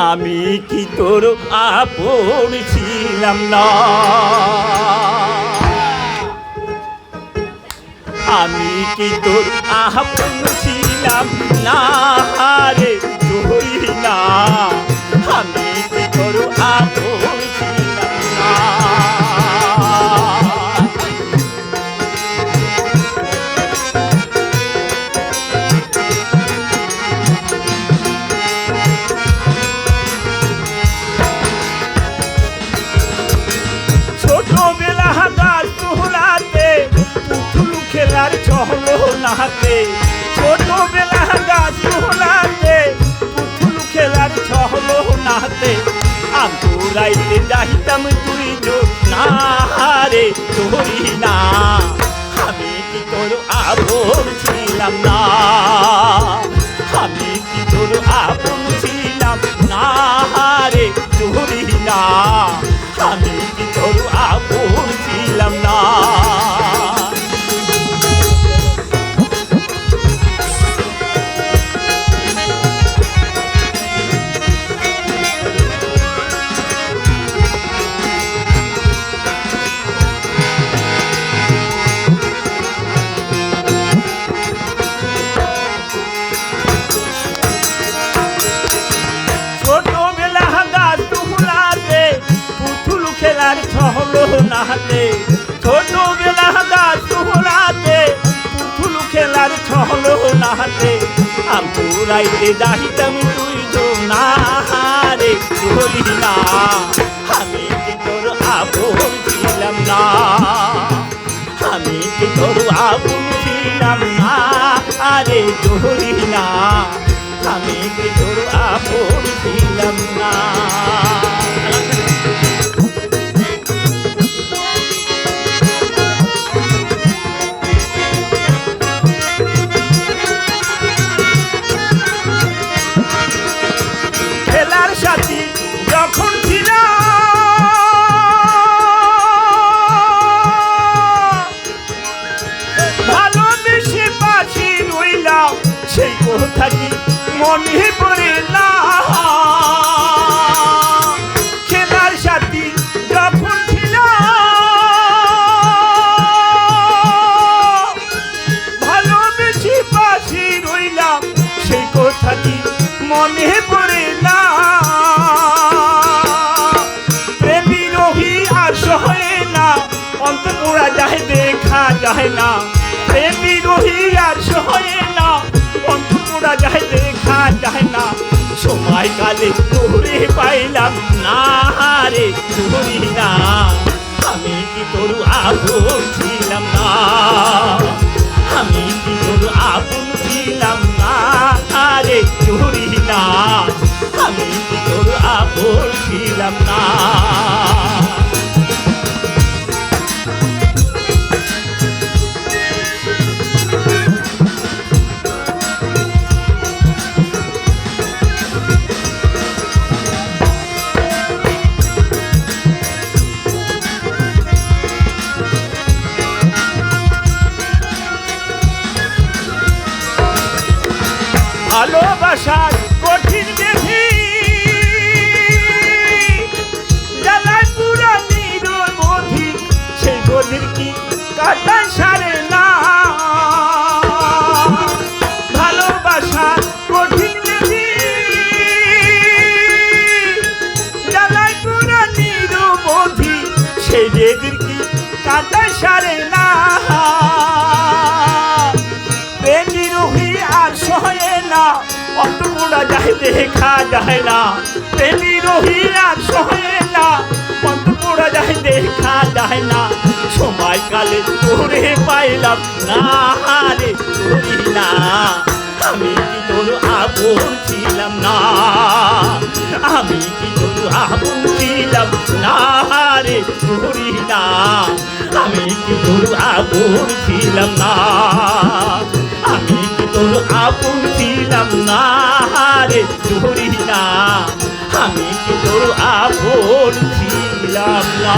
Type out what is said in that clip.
আমি কি তোর আপন ছিলাম না? আমি কি তোর আপন ছিলাম না? রে নাহাতে ছোটবেলা গাছ তোলাতে পুতুল খেলার চহলো নাহাতে আঙ্গুরাইতে যাইতাম তুই না হারে না নাহাতে ছোটবেলা তুলাতে পুতুল খেলার ছহলো নাহাতে আমপুরাইতে যাইতাম তুই তো না রে ধরি না, আমি কি তোর আপন ছিলাম না? আমি কি তোর আপন ছিলাম না? আরে ধরি না, আমি কি তোর আপন ছিলাম না? সেই কথা কি মনে পড়ে না? খেলার সাথী যখন ছিলাম ভালোবেসে পাশে রইলাম, সেই কথা কি মনে পড়ে না? প্রেমী রহি আর সহে না, অন্তপুরা যায়, দেখা যায় না। প্রেমী রহি আর সহে অন্তপুরা যায় দেখা যায় না। সময় কালে তোরে পাইলাম না রে তোরি না। আমি কি তোর আপন ছিলাম না? ভালোবাসার কঠিন বেধি। জ্বালায় পুরা নিরোর সেই বধির কি কাটায় সারে না? কঠিন সেই কি সারে না? প্রেমী আর সহে না মোড়া যায় দেখা যায় না। প্রেমী রুহি আর সহে না মোড়া যায় দেখা যায় না। সময় কালে তোরে পাইলাম, না রে তোরি না। আমি কি তোর আপন ছিলাম না? আমি কি তোর আপন ছিলাম, না রে তোরি না। আমি কি তোর আপন ছিলাম না? আমি কি তোর আপন ছিলাম না রে না আমি কি তোর আপন ছিলাম না।